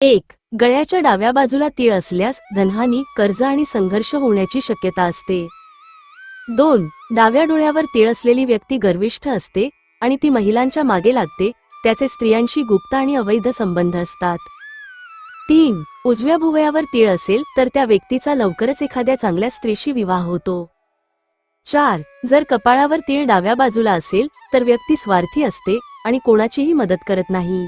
एक गळ्याच्या डाव्या बाजूला तीळ असल्यास धनहानी कर्ज आणि संघर्ष होण्याची शक्यता असते. दोन डाव्या डोळ्यावर तीळ असलेली व्यक्ती गर्विष्ठ असते आणि ती महिलांच्या मागे लागते त्याचे स्त्रियांशी गुप्त आणि अवैध संबंध असतात. तीन उजव्या भुवयावर तीळ असेल तर त्या व्यक्तीचा लवकरच एखाद्या चांगल्या स्त्रीशी विवाह होतो. चार जर कपाळावर तीळ डाव्या बाजूला असेल तर व्यक्ती स्वार्थी असते आणि कोणाचीही मदत करत नाही.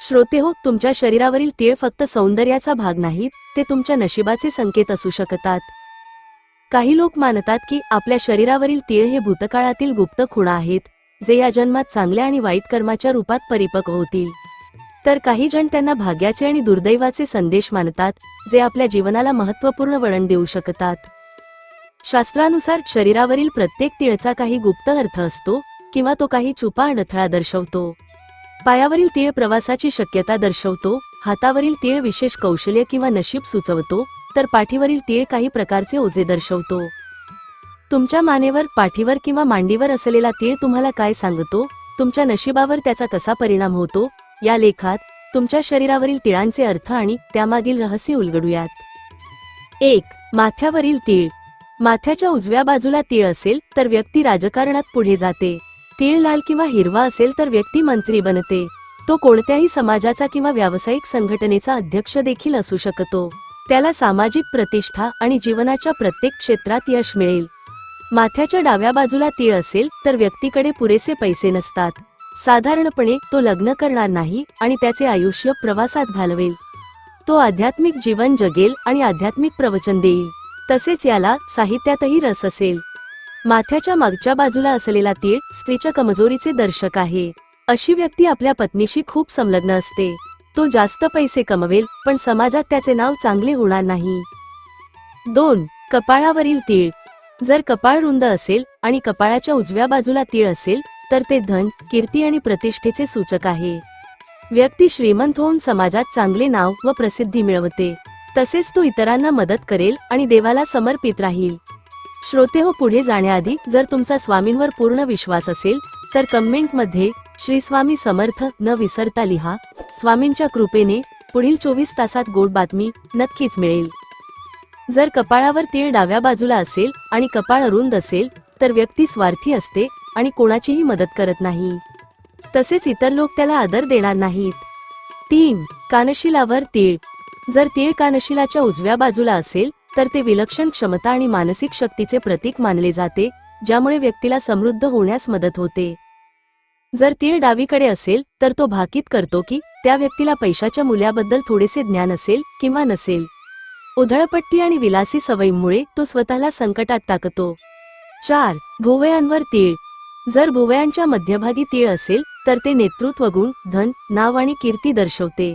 श्रोते हो तुमच्या शरीरावरील तीळ फक्त सौंदर्याचा भाग नाहीत ते तुमच्या नशिबाचे संकेत असू शकतात. काही लोक मानतात की आपल्या शरीरावरील तीळ हे भूतकाळातील गुप्त खुणा आहेत जे या जन्मात चांगल्या आणि वाईट कर्माच्या रूपात परिपक्व होतील. तर काही जण त्यांना भाग्याचे आणि दुर्दैवाचे संदेश मानतात जे आपल्या जीवनाला महत्त्वपूर्ण वळण देऊ शकतात. शास्त्रानुसार शरीरावरील प्रत्येक तिळचा काही गुप्त अर्थ असतो किंवा तो काही छुपा अडथळा दर्शवतो. पायावरील तीळ प्रवासाची शक्यता दर्शवतो हातावरील तीळ विशेष कौशल्य किंवा नशीब सुचवतो तर पाठीवरील तीळ काही प्रकारचे ओझे दर्शवतो. तुमच्या मानेवर पाठीवर किंवा मांडीवर असलेला तीळ तुम्हाला काय सांगतो? तुमच्या नशिबावर त्याचा कसा परिणाम होतो? या लेखात तुमच्या शरीरावरील तिळांचे अर्थ आणि त्यामागील रहस्य उलगडूयात. एक माथ्यावरील तीळ. माथ्याच्या उजव्या बाजूला तीळ असेल तर व्यक्ती राजकारणात पुढे जाते. तीळ लाल किंवा हिरवा असेल तर व्यक्ती मंत्री बनते. तो कोणत्याही समाजाचा किंवा व्यावसायिक संघटनेचा अध्यक्ष देखील असू शकतो. त्याला सामाजिक प्रतिष्ठा आणि जीवनाच्या प्रत्येक क्षेत्रात यश मिळेल. माथ्याच्या डाव्या बाजूला तीळ असेल तर व्यक्तीकडे पुरेसे पैसे नसतात. साधारणपणे तो लग्न करणार नाही आणि त्याचे आयुष्य प्रवासात घालवेल. तो आध्यात्मिक जीवन जगेल आणि आध्यात्मिक प्रवचन देईल. तसेच याला साहित्यातही रस असेल. माथ्याच्या मागच्या बाजूला असलेला तीळ स्त्रीच्या कमजोरीचे दर्शक आहे. अशी व्यक्ती आपल्या पत्नीशी खूप संलग्न असते. तो जास्त पैसे कमवेल पण समाजात त्याचे नाव चांगले होणार नाही. दोन कपाळावरील तीळ. जर कपाळ रुंद असेल आणि कपाळाच्या उजव्या बाजूला तीळ असेल तर ते धन कीर्ती आणि प्रतिष्ठेचे सूचक आहे. व्यक्ती श्रीमंत होऊन समाजात चांगले नाव व प्रसिद्धी मिळवते. तसेच तो इतरांना मदत करेल आणि देवाला समर्पित राहील. श्रोते हो पुढे जाण्याआधी जर तुमचा स्वामींवर पूर्ण विश्वास असेल तर कमेंटमध्ये श्री स्वामी समर्थ न विसरता लिहा. स्वामींच्या कृपेने पुढील चोवीस तासात गोड बातमी नक्कीच मिळेल. जर कपाळावर तीळ डाव्या बाजूला असेल आणि कपाळ अरुंद असेल तर व्यक्ती स्वार्थी असते आणि कोणाचीही मदत करत नाही. तसेच इतर लोक त्याला आदर देणार नाहीत. तीन कानशिलावर तीळ. जर तीळ कानशिलाच्या उजव्या बाजूला असेल तर ते विलक्षण क्षमता आणि मानसिक शक्तीचे प्रतीक मानले जाते ज्यामुळे व्यक्तीला समृद्ध होण्यास मदत होते. जर तीळ डावीकडे असेल तर तो भाकीत करतो की त्या व्यक्तीला पैशाच्या मूल्याबद्दल थोडेसे ज्ञान असेल किंवा नसेल. उधळपट्टी आणि विलासी सवयीमुळे तो स्वतःला संकटात टाकतो. चार भुवयांवर तीळ. जर भुवयांच्या मध्यभागी तीळ असेल तर ते नेतृत्व गुण धन नाव आणि कीर्ती दर्शवते.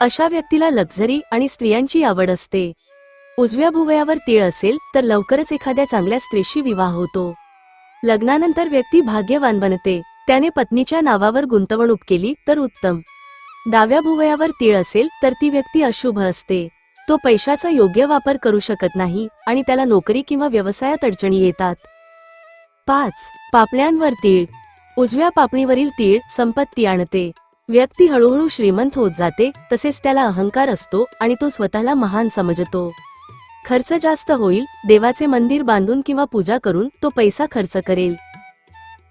अशा व्यक्तीला लक्झरी आणि स्त्रियांची आवड असते. उजव्या भुवयावर तीळ असेल तर लवकरच एखाद्या चांगल्या स्त्रीशी विवाह होतो. लग्नानंतर व्यक्ती भाग्यवान बनते. त्याने पत्नीच्या नावावर गुंतवणूक केली तर उत्तम. डाव्या भुवयावर तीळ असेल तर ती व्यक्ती अशुभ असते. तो पैशाचा योग्य वापर करू शकत नाही आणि त्याला नोकरी किंवा व्यवसायात अडचणी येतात. पाच. पापण्यांवर तीळ. उजव्या पापणीवरील तीळ संपत्ती आणते. व्यक्ती हळूहळू श्रीमंत होत जाते तसेच त्याला अहंकार असतो आणि तो स्वतःला महान समजतो. खर्च जास्त होईल देवाचे मंदिर बांधून किंवा पूजा करून तो पैसा खर्च करेल.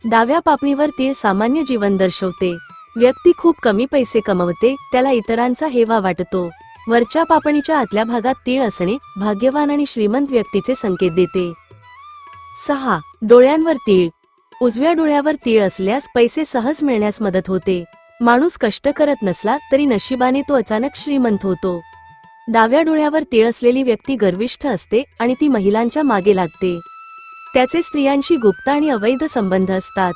डाव्या पापणीवर तीळ सामान्य जीवन दर्शवते. व्यक्ती खूप कमी पैसे कमवते त्याला इतरांचा हेवा वाटतो. वरच्या पापणीच्या आतल्या भागात तीळ असणे भाग्यवान आणि श्रीमंत व्यक्तीचे संकेत देते. सहा. डोळ्यांवर तीळ. उजव्या डोळ्यावर तीळ असल्यास पैसे सहज मिळण्यास मदत होते. माणूस कष्ट करत नसला तरी नशिबाने तो अचानक श्रीमंत होतो. डाव्या डोळ्यावर तीळ असलेली व्यक्ती गर्विष्ठ असते आणि ती महिलांच्या मागे लागते. त्याचे स्त्रियांशी गुप्त आणि अवैध संबंध असतात.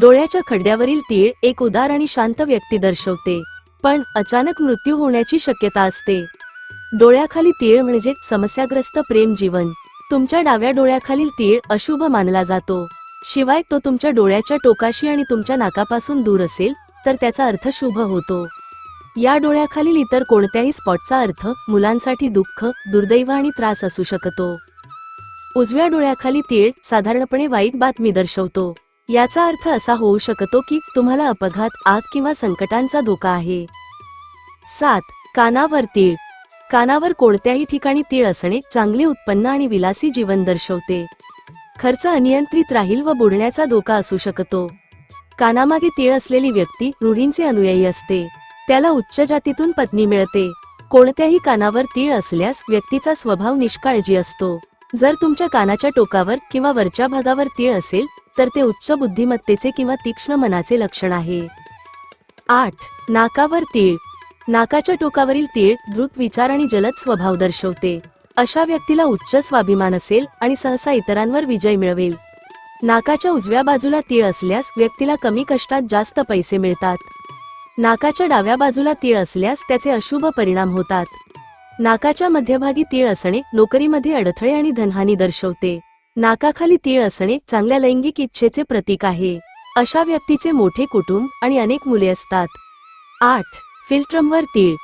डोळ्याच्या खड्ड्यावरील तीळ एक उदार आणि शांत व्यक्ती दर्शवते पण अचानक मृत्यू होण्याची शक्यता असते. डोळ्याखाली तीळ म्हणजे समस्याग्रस्त प्रेम जीवन. तुमच्या डाव्या डोळ्याखालील तीळ अशुभ मानला जातो. शिवाय तो तुमच्या डोळ्याच्या टोकाशी आणि तुमच्या नाकापासून दूर असेल तर त्याचा अर्थ शुभ होतो. या डोळ्याखालील इतर कोणत्याही स्पॉटचा अर्थ मुलांसाठी दुःख दुर्दैव आणि त्रास असू शकतो. उजव्या डोळ्याखाली तीळ साधारणपणे वाईट बातमी दर्शवतो. याचा अर्थ असा होऊ शकतो की तुम्हाला अपघात आग किंवा संकटांचा धोका आहे. सात. कानावर तीळ. कानावर कोणत्याही ठिकाणी तीळ असणे चांगले उत्पन्न आणि विलासी जीवन दर्शवते. खर्च अनियंत्रित राहील व बुडण्याचा धोका असू शकतो. कानामागे तीळ असलेली व्यक्ती रूढींचे अनुयायी असते. त्याला उच्च जातीतून पत्नी मिळते. कोणत्याही कानावर तीळ असल्यास व्यक्तीचा स्वभाव निष्काळजी असतो. जर तुमच्या कानाच्या टोकावर किंवा वरच्या भागावर तीळ असेल तर ते उच्च बुद्धिमत्तेचे किंवा तीक्ष्ण मनाचे लक्षण आहे. आठ. नाकावर तीळ. नाकाच्या टोकावरील तीळ द्रुत विचार आणि जलद स्वभाव दर्शवते. अशा व्यक्तीला उच्च स्वाभिमान असेल आणि सहसा इतरांवर विजय मिळवेल. नाकाच्या उजव्या बाजूला तीळ असल्यास व्यक्तीला कमी कष्टात जास्त पैसे मिळतात. नाकाच्या डाव्या बाजूला तीळ असल्यास त्याचे अशुभ परिणाम होतात. नाकाच्या मध्यभागी तीळ असणे नोकरीमध्ये अडथळे आणि धनहानी दर्शवते. नाकाखाली तीळ असणे चांगल्या लैंगिक इच्छेचे प्रतीक आहे. अशा व्यक्तीचे मोठे कुटुंब आणि अनेक मुले असतात. आठ. फिल्ट्रमवर तीळ.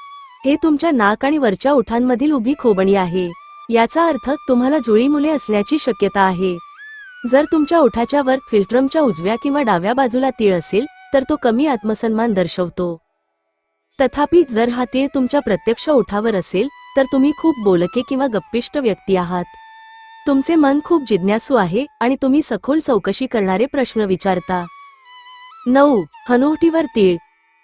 हे तुमच्या नाक आणि वरच्या ओठांमधील उभी खोबणी आहे. याचा अर्थ तुम्हाला जुळी मुले असण्याची शक्यता आहे. जर तुमच्या ओठाच्या वर फिल्ट्रमच्या उजव्या किंवा डाव्या बाजूला तीळ असेल तर तो कमी आत्मसन्मान दर्शवतो. तथापि जर हा तीळ तुमच्या प्रत्यक्ष ओठावर असेल तर तुम्ही खूप बोलके किंवा गप्पिष्ट व्यक्ती आहात. तुमचे मन खूप जिज्ञासू आहे आणि तुम्ही सखोल चौकशी करणारे प्रश्न विचारता. नऊ. हनुवटीवर तीळ.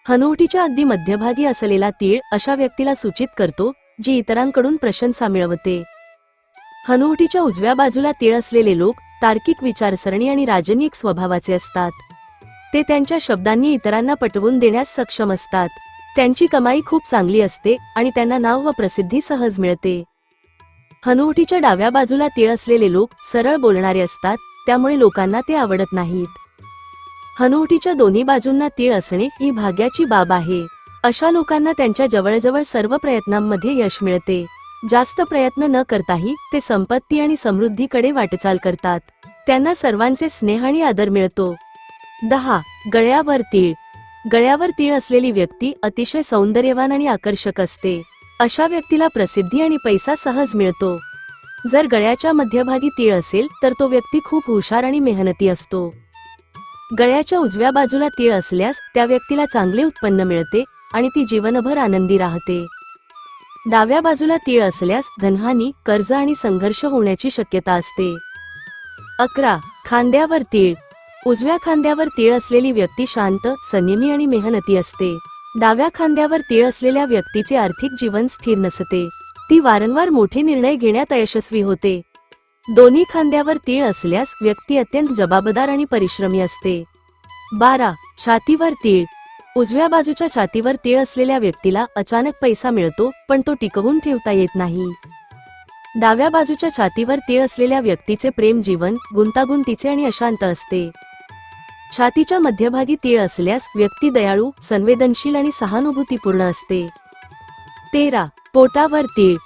हनुवटीच्या अगदी मध्यभागी असलेला तीळ अशा व्यक्तीला सूचित करतो जी इतरांकडून प्रशंसा मिळवते. हनुवटीच्या उजव्या बाजूला तीळ असलेले लोक तार्किक विचारसरणी आणि राजनिक स्वभावाचे असतात. ते त्यांच्या शब्दांनी इतरांना पटवून देण्यास सक्षम असतात. त्यांची कमाई खूप चांगली असते आणि त्यांना नाव व प्रसिद्धी सहज मिळते. हनुवटीच्या डाव्या बाजूला तीळ असलेले लोक सरळ बोलणारे असतात त्यामुळे लोकांना ते आवडत नाहीत. हनुवटीच्या दोन्ही बाजूंना तीळ असणे ही भाग्याची बाब आहे. अशा लोकांना त्यांच्या जवळजवळ सर्व प्रयत्नांमध्ये यश मिळते. जास्त प्रयत्न न करताही ते संपत्ती आणि समृद्धीकडे वाटचाल करतात. त्यांना सर्वांचे स्नेह आणि आदर मिळतो. दहा. गळ्यावर तीळ. गळ्यावर तीळ असलेली व्यक्ती अतिशय सौंदर्यवान आणि आकर्षक असते. अशा व्यक्तीला प्रसिद्धी आणि पैसा सहज मिळतो. जर गळ्याच्या मध्यभागी तीळ असेल तर तो व्यक्ती खूप हुशार आणि मेहनती असतो. गळ्याच्या उजव्या बाजूला तीळ असल्यास त्या व्यक्तीला चांगले उत्पन्न मिळते आणि ती जीवनभर आनंदी राहते. डाव्या बाजूला तीळ असल्यास धनहानी कर्ज आणि संघर्ष होण्याची शक्यता असते. अकरा. खांद्यावर तीळ. उजव्या खांद्यावर तीळ असलेली व्यक्ती शांत संयमी आणि मेहनती असते. डाव्या खांद्यावर तीळ असलेल्या व्यक्तीचे आर्थिक जीवन स्थिर नसते. ती वारंवार मोठे निर्णय घेण्यात अयशस्वी होते. दोन्ही खांद्यावर तीळ असल्यास व्यक्ती अत्यंत जबाबदार आणि परिश्रमी असते. बारा. छातीवर तीळ. उजव्या बाजूच्या छातीवर तीळ असलेल्या व्यक्तीला अचानक पैसा मिळतो पण तो टिकवून ठेवता येत नाही. डाव्या बाजूच्या छातीवर तीळ असलेल्या व्यक्तीचे प्रेम जीवन गुंतागुंतीचे आणि अशांत असते. छातीच्या मध्यभागी तीळ असल्यास व्यक्ती दयाळू संवेदनशील आणि सहानुभूतीपूर्ण असते. तेरा. पोटावर तीळ.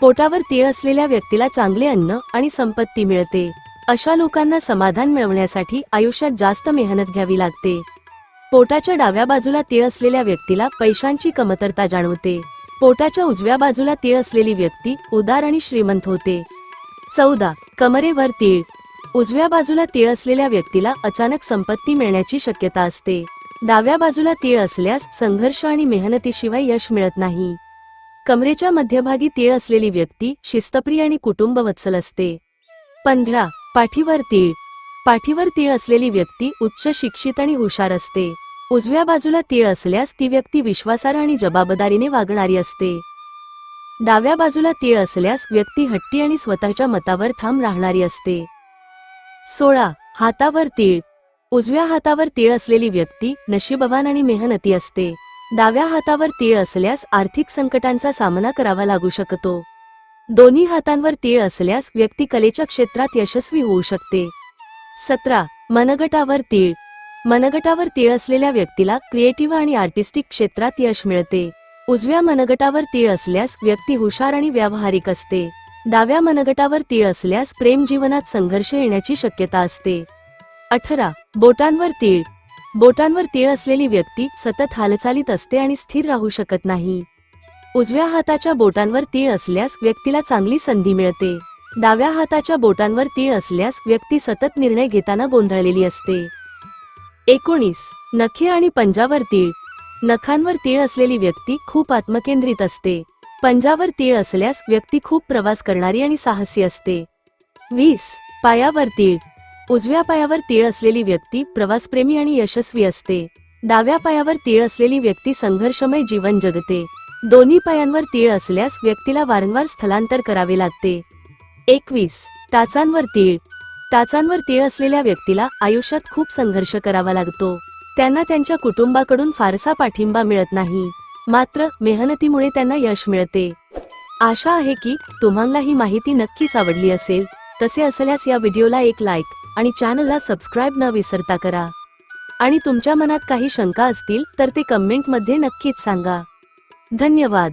पोटावर तीळ असलेल्या व्यक्तीला चांगले अन्न आणि संपत्ती मिळते. अशा लोकांना समाधान मिळवण्यासाठी आयुष्यात जास्त मेहनत घ्यावी लागते. पोटाच्या डाव्या बाजूला तीळ असलेल्या व्यक्तीला पैशांची कमतरता जाणवते. पोटाच्या उजव्या बाजूला तीळ असलेली व्यक्ती उदार आणि श्रीमंत होते. चौदा. कमरेवर तीळ. उजव्या बाजूला तीळ असलेल्या व्यक्तीला अचानक संपत्ती मिळण्याची शक्यता असते. डाव्या बाजूला तीळ असल्यास संघर्ष आणि मेहनतीशिवाय यश मिळत नाही. कमरेच्या मध्यभागी तीळ असलेली व्यक्ती शिस्तप्रिय आणि कुटुंबवत्सल असते. पंधरा. पाठीवर तीळ. पाठीवर तीळ असलेली व्यक्ती उच्च शिक्षित आणि हुशार असते. उजव्या बाजूला तीळ असल्यास ती व्यक्ती विश्वासार्ह आणि जबाबदारीने वागणारी असते. डाव्या बाजूला तीळ असल्यास व्यक्ती हट्टी आणि स्वतःच्या मतावर ठाम राहणारी असते. सोळा हातावर तीळ. उजव्या हातावर तीळ असलेली व्यक्ती नशीबवान आणि मेहनती असते. डाव्या हातावर तीळ असल्यास आर्थिक संकटांचा सामना करावा लागू शकतो. दोन्ही हातांवर तीळ असल्यास व्यक्ती कलेच्या क्षेत्रात यशस्वी होऊ शकते. सतरा मनगटावर तीळ. मनगटावर तीळ असलेल्या व्यक्तीला क्रिएटिव्ह आणि आर्टिस्टिक क्षेत्रात यश मिळते. उजव्या मनगटावर तीळ असल्यास व्यक्ती हुशार आणि व्यावहारिक असते. डाव्या मनगटावर तीळ असल्यास प्रेम जीवनात संघर्ष येण्याची शक्यता असते. अठरा. बोटांवर तीळ. बोटांवर तीळ असलेली व्यक्ती सतत हालचालीत असते आणि स्थिर राहू शकत नाही. उजव्या हाताच्या बोटांवर तीळ असल्यास व्यक्तीला चांगली संधी मिळते. डाव्या हाताच्या बोटांवर तीळ असल्यास व्यक्ती सतत निर्णय घेताना गोंधळलेली असते. एकोणीस. नखे आणि पंजावर तीळ. नखांवर तीळ असलेली व्यक्ती खूप आत्मकेंद्रित असते. पंजावर तीळ असल्यास व्यक्ती खूप प्रवास करणारी आणि साहसी असते. वीस. पायावर तीळ. उजव्या पायावर तीळ असलेली व्यक्ती प्रवासप्रेमी आणि यशस्वी असते. डाव्या पायावर तीळ असलेली व्यक्ती संघर्षमय जीवन जगते. दोन्ही पायांवर तीळ असल्यास व्यक्तीला वारंवार स्थलांतर करावे लागते. एकवीस. टाचांवर तीळ. टाचांवर तीळ असलेल्या व्यक्तीला आयुष्यात खूप संघर्ष करावा लागतो. त्यांना त्यांच्या कुटुंबाकडून फारसा पाठिंबा मिळत नाही. मात्र मेहनतीमुळे त्यांना यश मिळते. आशा आहे की तुम्हाला ही माहिती नक्कीच आवडली असेल. तसे असल्यास या व्हिडिओला एक लाईक आणि चॅनलला सबस्क्राईब न विसरता करा. आणि तुमच्या मनात काही शंका असतील तर ते कमेंटमध्ये नक्कीच सांगा. धन्यवाद.